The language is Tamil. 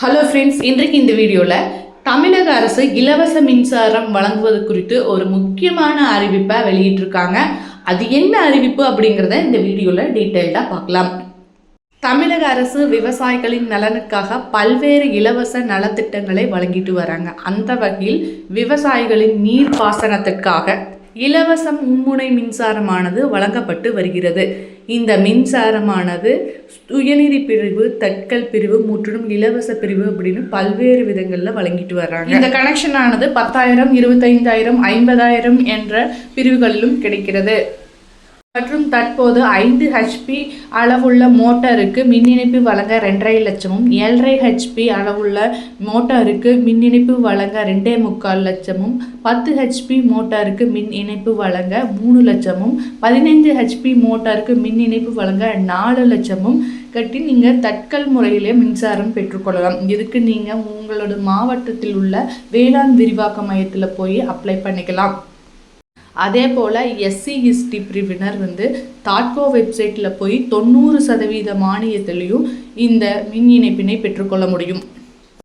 ஹலோ ஃப்ரெண்ட்ஸ் இன்றைக்கு இந்த வீடியோவில் தமிழக அரசு இலவச மின்சாரம் வழங்குவது குறித்து ஒரு முக்கியமான அறிவிப்பை வெளியிட்டிருக்காங்க. அது என்ன அறிவிப்பு அப்படிங்கிறத இந்த வீடியோவில் டீட்டெயில்டாக பார்க்கலாம். தமிழக அரசு விவசாயிகளின் நலனுக்காக பல்வேறு இலவச நலத்திட்டங்களை வழங்கிட்டு வராங்க. அந்த வகையில் விவசாயிகளின் நீர் பாசனத்திற்காக இலவச மும்முனை மின்சாரமானது வழங்கப்பட்டு வருகிறது. இந்த மின்சாரமானது உயர்நிதி பிரிவு தட்கல் பிரிவு முற்றிலும் இலவச பிரிவு அப்படின்னு பல்வேறு விதங்களில் வழங்கிட்டு வர்றாங்க. இந்த கனெக்ஷன் ஆனது பத்தாயிரம் இருபத்தைந்தாயிரம் ஐம்பதாயிரம் என்ற பிரிவுகளிலும் கிடைக்கிறது. மற்றும் தற்போது ஐந்து ஹெச்பி அளவுள்ள மோட்டாருக்கு மின் இணைப்பு வழங்க ரெண்டரை லட்சமும் ஏழரை ஹெச்பி அளவுள்ள மோட்டாருக்கு மின் இணைப்பு வழங்க ரெண்டே முக்கால் லட்சமும் பத்து ஹெச்பி மோட்டாருக்கு மின் இணைப்பு வழங்க மூணு லட்சமும் பதினைந்து ஹெச்பி மோட்டாருக்கு மின் இணைப்பு வழங்க நாலு லட்சமும் கட்டி நீங்கள் தட்கல் முறையிலே மின்சாரம் பெற்றுக்கொள்ளலாம். இதுக்கு நீங்கள் உங்களோட மாவட்டத்தில் உள்ள வேளாண் விரிவாக்க மையத்தில் போய் அப்ளை பண்ணிக்கலாம். அதே போல் எஸ்சி எஸ்டி பிரிவினர் வந்து தாட்கோ வெப்சைட்டில் போய் தொண்ணூறு சதவீத மானியத்திலையும் இந்த மின் இணைப்பினை பெற்றுக்கொள்ள முடியும்.